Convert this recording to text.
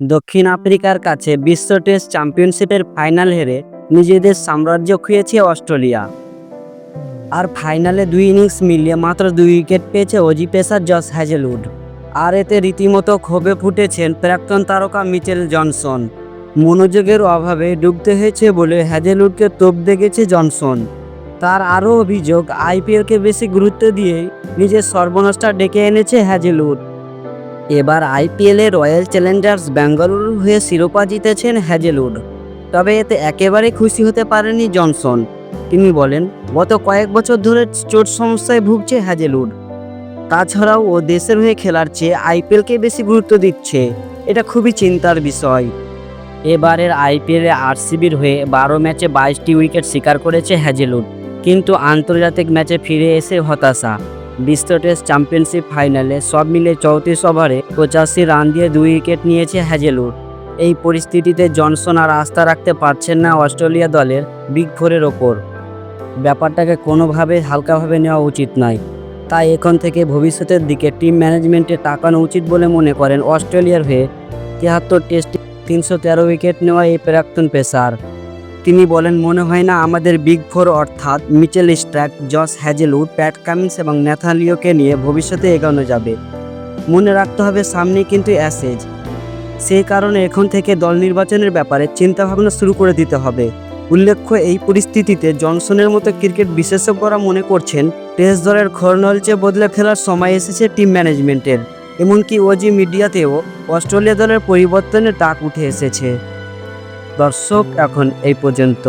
দক্ষিণ আফ্রিকার কাছে বিশ্ব টেস্ট চ্যাম্পিয়নশিপের ফাইনাল হেরে নিজেদের সাম্রাজ্য খুঁয়েছে অস্ট্রেলিয়া। আর ফাইনালে দুই ইনিংস মিলিয়ে মাত্র দুই উইকেট পেয়েছে অজি পেসার জস হ্যাজেলউড। আর এতে রীতিমতো ক্ষোভে ফুটেছেন প্রাক্তন তারকা মিচেল জনসন। মনোযোগের অভাবে ডুবতে হয়েছে বলে হ্যাজেলউডকে তোপ দেখেছে জনসন। তার আরও অভিযোগ, আইপিএলকে বেশি গুরুত্ব দিয়ে নিজের সর্বনাশটা ডেকে এনেছে হ্যাজেলউড। এবার আইপিএলে রয়্যাল চ্যালেঞ্জার্স বেঙ্গালুরু হয়ে শিরোপা জিতেছেন হ্যাজেলউড। তবে এতে একেবারে খুশি হতে পারেনি জনসন। তিনি বলেন, গত কয়েক বছর ধরে চোট সমস্যায় ভুগছে হ্যাজেলউড। তাছাড়াও ও দেশের হয়ে খেলার চেয়ে আইপিএলকে বেশি গুরুত্ব দিচ্ছে। এটা খুবই চিন্তার বিষয়। এবারের আইপিএলে আরসিবির হয়ে বারো ম্যাচে বাইশটি উইকেট শিকার করেছে হ্যাজেলউড। কিন্তু আন্তর্জাতিক ম্যাচে ফিরে এসে হতাশা। বিশ্ব টেস্ট চ্যাম্পিয়নশিপ ফাইনালে সব মিলে চৌত্রিশ ওভারে পঁচাশি রান দিয়ে দুই উইকেট নিয়েছে হ্যাজেলউড এই পরিস্থিতিতে জনসন আর আস্থা রাখতে পারছেন না অস্ট্রেলিয়া দলের বিগ ফোরের ওপর। ব্যাপারটাকে কোনোভাবে হালকাভাবে নেওয়া উচিত নয়। তাই এখন থেকে ভবিষ্যতের দিকে টিম ম্যানেজমেন্টে তাকানো উচিত বলে মনে করেন অস্ট্রেলিয়ার হয়ে। তিয়াত্তর টেস্টে তিনশো তেরো উইকেট নেওয়া এই প্রাক্তন পেসার। তিনি বলেন, মনে হয় না আমাদের বিগ ফোর অর্থাৎ Mitchell Starc Josh Hazlewood Pat Cummins এবং ন্যাথালিওকে নিয়ে ভবিষ্যতে এগোনো যাবে। মনে রাখতে হবে সামনে কিন্তু অ্যাসেজ। সেই কারণে এখন থেকে দল নির্বাচনের ব্যাপারে চিন্তাভাবনা শুরু করে দিতে হবে। উল্লেখ্য, এই পরিস্থিতিতে জনসনের মতো ক্রিকেট বিশেষজ্ঞরা মনে করছেন, টেস্ট দলের খরনলচে বদলে ফেলার সময় এসেছে টিম ম্যানেজমেন্টের। এমনকি ওজি মিডিয়াতেও অস্ট্রেলিয়া দলের পরিবর্তনের ডাক উঠে এসেছে। দর্শক এখন এই পর্যন্ত।